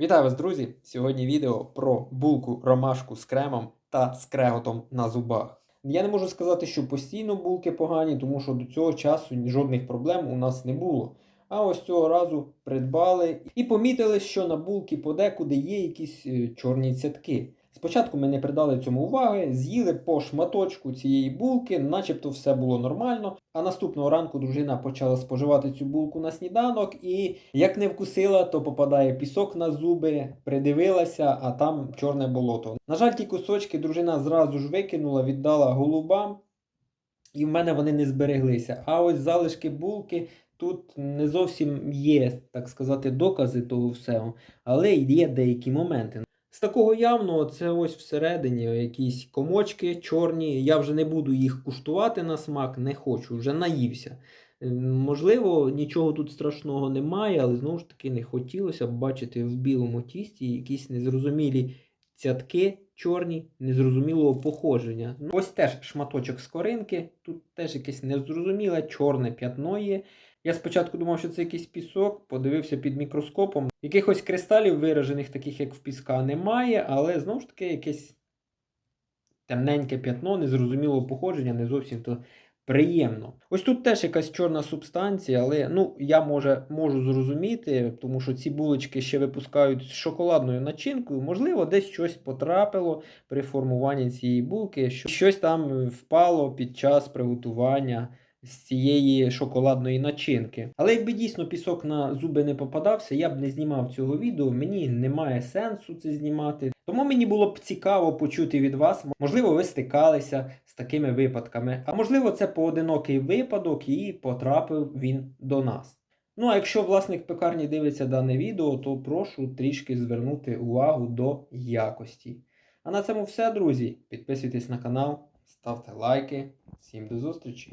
Вітаю вас, друзі! Сьогодні відео про булку ромашку з кремом та з креготом на зубах. Я не можу сказати, що постійно булки погані, тому що до цього часу жодних проблем у нас не було. А ось цього разу придбали і помітили, що на булки подекуди є якісь е, чорні цятки. Спочатку ми не придали цьому уваги, з'їли по шматочку цієї булки, начебто все було нормально. А наступного ранку дружина почала споживати цю булку на сніданок, і як не вкусила, то попадає пісок на зуби, придивилася, а там чорне болото. На жаль, ті кусочки дружина зразу ж викинула, віддала голубам, і в мене вони не збереглися. А ось залишки булки. Тут не зовсім є, так сказати, докази того всього, але є деякі моменти. З такого явного це ось всередині якісь комочки чорні. Я вже не буду їх куштувати на смак, не хочу, вже наївся. Е, Можливо, нічого тут страшного немає, але знову ж таки не хотілося б бачити в білому тісті якісь незрозумілі цятки чорні, незрозумілого походження. Ну, Ось теж шматочок скоринки, тут теж якесь незрозуміле чорне п'ятно є. Я спочатку думав, що це якийсь пісок, подивився під мікроскопом. Якихось кристалів виражених, таких як в піска, немає, але знову ж таки якесь темненьке п'ятно, незрозумілого походження, не зовсім то приємно. Ось тут теж якась чорна субстанція, але ну, я може, можу зрозуміти, тому що ці булочки ще випускають з шоколадною начинкою. Можливо, десь щось потрапило при формуванні цієї булки, що щось там впало під час приготування з цієї шоколадної начинки. Але якби дійсно пісок на зуби не попадався, я б не знімав цього відео. Мені немає сенсу це знімати. Тому мені було б цікаво почути від вас. Можливо, ви стикалися з такими випадками, а можливо, це поодинокий випадок і потрапив він до нас. Ну а якщо власник пекарні дивиться дане відео, то прошу трішки звернути увагу до якості. А на цьому все, друзі. Підписуйтесь на канал, ставте лайки. Всім до зустрічі!